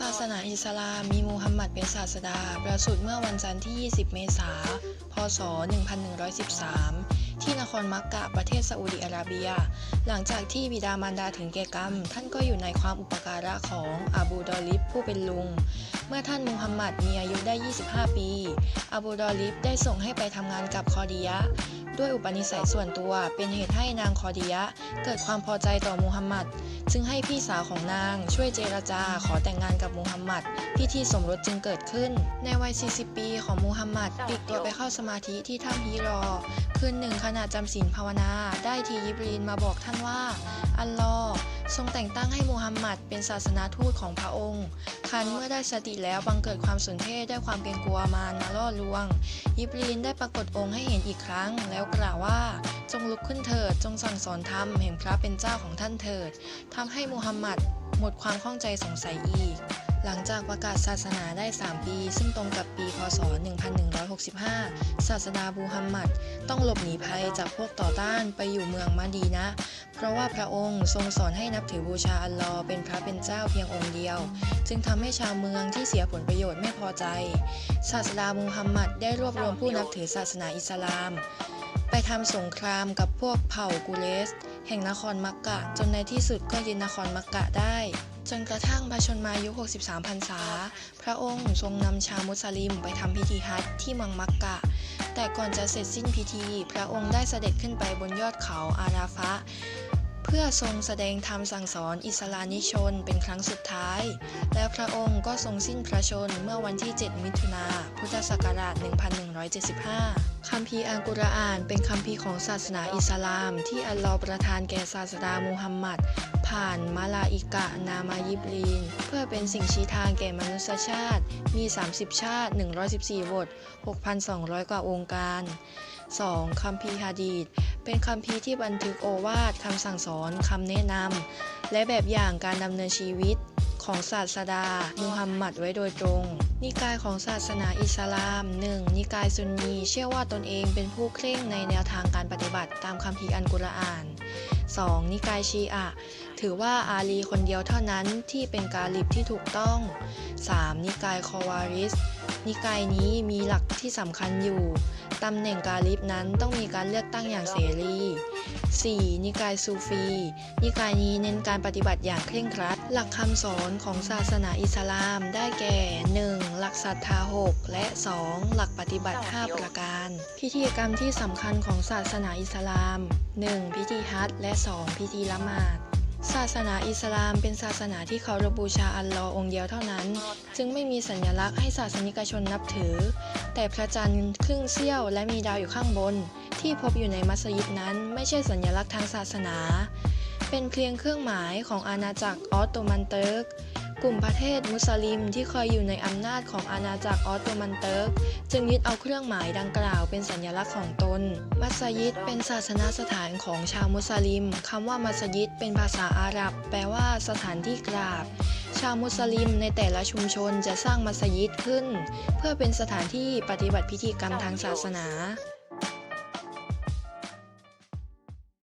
ศาสนาอิสลามมีมูฮัมหมัดเป็นศาสดา ประสูติเมื่อวันจันทร์ที่ 20 เมษายน พศ 1113ที่นครมักกะประเทศซาอุดิอาระเบีย หลังจากที่บิดามารดาถึงแก่กรรม ท่านก็อยู่ในความอุปการะของอาบูดอลิฟผู้เป็นลุง เมื่อท่านมูฮัมหมัดมีอายุได้ 25 ปีอาบูดอลิฟได้ส่งให้ไปทำงานกับคอดียะด้วยอุปนิสัยส่วนตัวเป็นเหตุให้นางคอดียะเกิดความพอใจต่อมูฮัมหมัด จึงให้พี่สาวของนางช่วยเจรจาขอแต่งงานกับมูฮัมหมัด พิธีสมรสจึงเกิดขึ้น ในวัย 40 ปีของมูฮัมหมัดปลีกตัวไปเข้าสมาธิที่ถ้ำฮีรอ คืนหนึ่งขณะจำศีลภาวนาได้ทียิบรีนมาบอกท่านว่า อัลลอฮ์ทรงแต่งตั้งให้มูฮัมหมัดเป็นศาสนาทูตของพระองค์คันเมื่อได้สติแล้วบังเกิดความสนเทศด้วยความเกรงกลัวมารมาล่อลวง ยิบรีนได้ปรากฏองค์ให้เห็นอีกครั้ง แล้วกล่าวว่าจงลุกขึ้นเถิด จงสั่งสอนธรรมแห่งพระเป็นเจ้าของท่านเถิดทำให้มูฮัมหมัดหมดความข้องใจสงสัยอีก หลังจากประกาศศาสนาได้ 3 ปี ซึ่งตรงกับปี พศ 1165 ศาสดาบูฮัมหมัด ต้องหลบหนีภัยจากพวกต่อต้านไปอยู่เมืองมะดีนะ เพราะว่าพระองค์ทรงสอนให้นับถือบูชาอัลลอฮ์เป็นพระเป็นเจ้าเพียงองค์เดียว จึงทำให้ชาวเมืองที่เสียผลประโยชน์ไม่พอใจ ศาสดามูฮัมหมัดได้รวบรวมผู้นับถือศาสนาอิสลาม ไปทำสงครามกับพวกเผ่ากุเรสแห่งนครมักกะ จนในที่สุดก็ยึดนครมักกะได้ จนกระทั่งพระชนมายุ 63 พรรษา พระองค์ทรงนำชาวมุสลิมไปทำพิธีฮัจญ์ที่เมืองมักกะ แต่ก่อนจะเสร็จสิ้นพิธี พระองค์ได้เสด็จขึ้นไปบนยอดเขาอาราฟะ เพื่อทรงแสดงธรรมสั่งสอนอิสลานิชนเป็นครั้งสุดท้าย และพระองค์ก็ทรงสิ้นพระชนเมื่อวันที่ 7 มิถุนาพุทธศักราช 1175คัมภีร์อัลกุรอานเป็นคัมภีร์ของศาสนาอิสลาม ที่อัลลอฮ์ประทานแก่ศาสดามูฮัมหมัด ผ่านมาลาอิกะนามายิบรีน เพื่อเป็นสิ่งชี้ทางแก่มนุษยชาติ มี 30 ชาติ 114บท 6,200 กว่าองค์การ 2. คัมภีร์ฮะดีษเป็นคัมภีร์ที่บันทึกโอวาทคำสั่งสอนคำแนะนำและแบบอย่างการดำเนินชีวิตของศาสดามูฮัมหมัดไว้โดยตรง นิกายของศาสนาอิสลาม 1. นิกายซุนนีเชื่อว่าตนเองเป็นผู้เคร่งในแนวทางการปฏิบัติตามคัมภีร์อัลกุรอาน 2. นิกายชีอะ ถือว่าอาลีคนเดียวเท่านั้นที่เป็นกาลิบที่ถูกต้อง 3. นิกายคอวาริส นิกายนี้มีหลักที่สำคัญอยู่ ตำแหน่งกาลิบนั้นต้องมีการเลือกตั้งอย่างเสรี 4. นิกายซูฟี นิกายนี้เน้นการปฏิบัติอย่างเคร่งครัด หลักคำสอนของศาสนาอิสลามได้แก่ 1. หลักศรัทธา 6 และ 2. หลักปฏิบัติ 5 ประการ พิธีกรรมที่สำคัญของศาสนาอิสลาม 1. พิธีฮัจและ 2. พิธีละหมาด ศาสนาอิสลามเป็นศาสนาที่เคารพบูชาอัลลอฮ์องค์เดียวเท่านั้น จึงไม่มีสัญลักษณ์ให้ศาสนิกชนนับถือ แต่พระจันทร์ครึ่งเสี้ยวและมีดาวอยู่ข้างบน ที่พบอยู่ในมัสยิดนั้นไม่ใช่สัญลักษณ์ทางศาสนา เป็นเพียงเครื่องหมายของอาณาจักรออตโตมันเติร์ก กลุ่มประเทศมุสลิมที่เคยอยู่ในอำนาจของอาณาจักรออตโตมันเติร์กจึงยึดเอาเครื่องหมายดังกล่าวเป็นสัญลักษณ์ของตน มัสยิดเป็นศาสนาสถานของชาวมุสลิมคำว่ามัสยิดเป็นภาษาอาหรับ แปลว่าสถานที่กราบ ชาวมุสลิมในแต่ละชุมชนจะสร้างมัสยิดขึ้น เพื่อเป็นสถานที่ปฏิบัติพิธีกรรมทางศาสนา